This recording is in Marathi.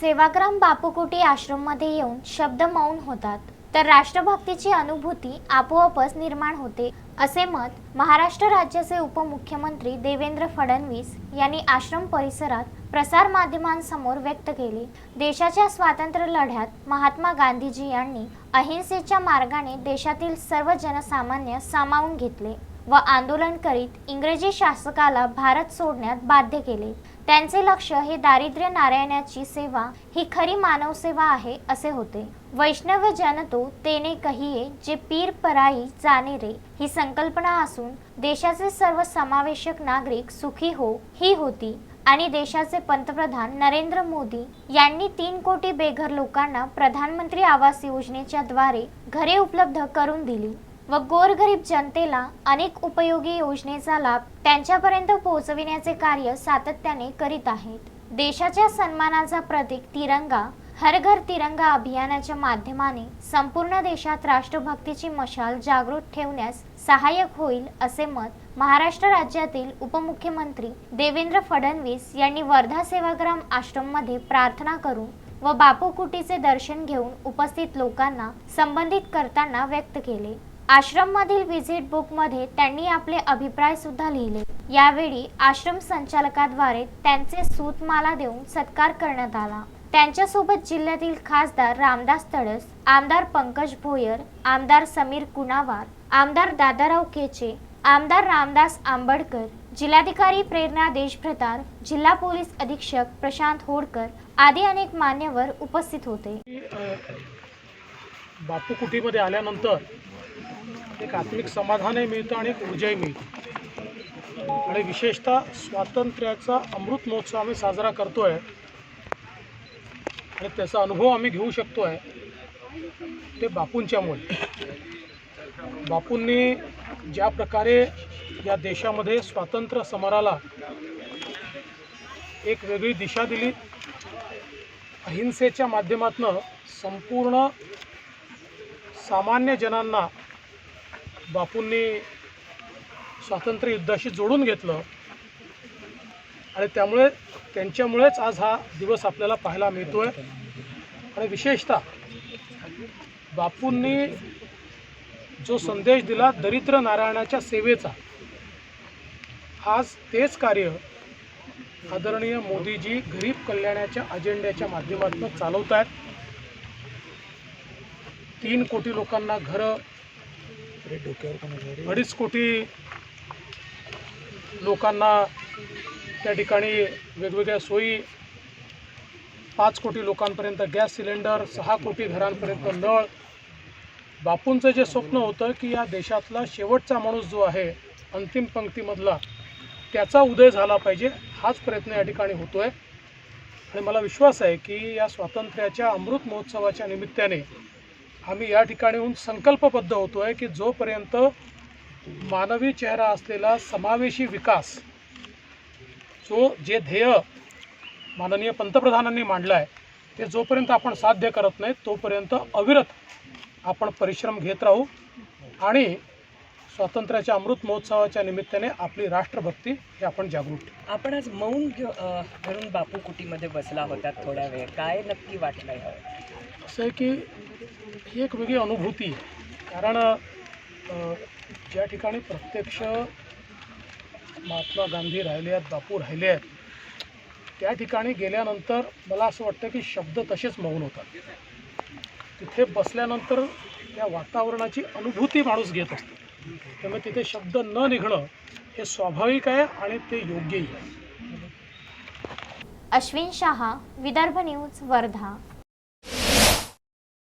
सेवाग्राम बापूकुटी आश्रममध्ये येऊन शब्द मौन होतात. तर राष्ट्रभक्तीची अनुभूती आपोआपच निर्माण होते असे मत महाराष्ट्र राज्याचे उपमुख्यमंत्री देवेंद्र फडणवीस यांनी आश्रम परिसरात प्रसार माध्यमांसमोर व्यक्त केले. देशाच्या स्वातंत्र्य लढ्यात महात्मा गांधीजी यांनी अहिंसेच्या मार्गाने देशातील सर्व जनसामान्य सामावून घेतले व आंदोलन करीत इंग्रजी शासकाला भारत सोडण्यात बाध्य केले. त्यांचे लक्ष हे दारिद्र्य नारायणाची सेवा ही खरी मानव सेवा आहे असे होते. वैष्णव जनतो तेने कहिये जे पीर पराई जाणे रे. ही संकल्पना असून देशाचे सर्व समावेशक नागरिक सुखी हो ही होती. आणि देशाचे पंतप्रधान नरेंद्र मोदी यांनी तीन कोटी बेघर लोकांना प्रधानमंत्री आवास योजनेच्या द्वारे घरे उपलब्ध करून दिली. व गोरगरीब जनतेला अनेक उपयोगी योजनेचा लाभ त्यांच्यापर्यंत पोहोचविण्याचे कार्य सातत्याने करीत आहेत. देशाच्या सन्मानाचा प्रतीक तिरंगा हर घर तिरंगा अभियानाच्या माध्यमाने संपूर्ण देशात राष्ट्रभक्तीची मशाल जागृत ठेवण्यास सहाय्यक होईल असे मत महाराष्ट्र राज्यातील उपमुख्यमंत्री देवेंद्र फडणवीस यांनी वर्धा सेवाग्राम आश्रममध्ये प्रार्थना करून व बापू कुटीचे दर्शन घेऊन उपस्थित लोकांना संबंधित करताना व्यक्त केले. आश्रममधील व्हिजिट बुकमध्ये त्यांनी आपले अभिप्राय सुद्धा लिहिले. यावेळी आश्रम संचालकाद्वारे त्यांचे सूतमाला देऊन सत्कार करण्यात आला. त्यांच्यासोबत जिल्ह्यातील खासदार रामदास तडस आमदार पंकज भोयर आमदार समीर कुणावार आमदार दादाराव केचे आमदार रामदास आंबडकर जिल्हाधिकारी प्रेरणा देशभ्रतार जिल्हा पोलीस अधीक्षक प्रशांत होडकर आदी अनेक मान्यवर उपस्थित होते. बापू कुटीमध्ये आल्यानंतर एक आत्मिक समाधानही मिळतं आणि एक ऊर्जाही मिळते. आणि विशेषतः स्वातंत्र्याचा अमृत महोत्सव आम्ही साजरा करतो आहे आणि त्याचा अनुभव आम्ही घेऊ शकतो आहे ते बापूंच्यामुळे बापूंनी ज्या प्रकारे या देशामध्ये स्वातंत्र्य समराला एक वेगळी दिशा दिली अहिंसेच्या माध्यमातून संपूर्ण सामान्य जनांना बापूंनी स्वातंत्र्य युद्धाशी जोडून घेतलं. आणि त्यामुळे त्यांच्यामुळेच आज हा दिवस आपल्याला पाहायला मिळतो आहे आणि विशेषतः बापूंनी जो संदेश दिला दरिद्र नारायणाच्या सेवेचा आज तेच कार्य आदरणीय मोदीजी गरीब कल्याणाच्या अजेंड्याच्या माध्यमातून चालवत आहेत तीन कोटी लोकांना घरं अडीच कोटी लोकांना त्या ठिकाणी वेगवेगळ्या सोयी पाच कोटी लोकांपर्यंत गॅस सिलेंडर सहा कोटी घरांपर्यंत नळ. बापूंचं जे स्वप्न होतं की या देशातला शेवटचा माणूस जो आहे अंतिम पंक्तीमधला त्याचा उदय झाला पाहिजे हाच प्रयत्न या ठिकाणी होतो आहे आणि मला विश्वास आहे की या स्वातंत्र्याच्या अमृत महोत्सवाच्या निमित्ताने आम्ही या ठिकाणी येऊन संकल्पबद्ध होतो आहे की जोपर्यंत मानवी चेहरा असलेला समावेशी विकास जो जे ध्येय माननीय पंतप्रधानांनी मांडलं आहे ते जोपर्यंत आपण साध्य करत नाही तोपर्यंत अविरत आपण परिश्रम घेत राहू आणि स्वातंत्र्याच्या अमृत महोत्सवाच्या निमित्ताने आपली राष्ट्रभक्ती ही आपण जागृत आपण आज मौन घेऊ अ, धरून बापू कुटीमध्ये बसला होता थोडा वेळ. काय नक्की वाटलंय? असं आहे की ही एक वेगळी अनुभूती आहे. कारण ज्या ठिकाणी प्रत्यक्ष महात्मा गांधी राहिले आहेत बापू राहिले आहेत त्या ठिकाणी गेल्यानंतर मला असं वाटतं की शब्द तसेच मौन होतात. तिथे बसल्यानंतर त्या वातावरणाची अनुभूती माणूस घेत असतो. त्यामुळे तिथे शब्द न निघणं हे स्वाभाविक आहे आणि ते योग्यही आहे. अश्विन शहा विदर्भ न्यूज वर्धा.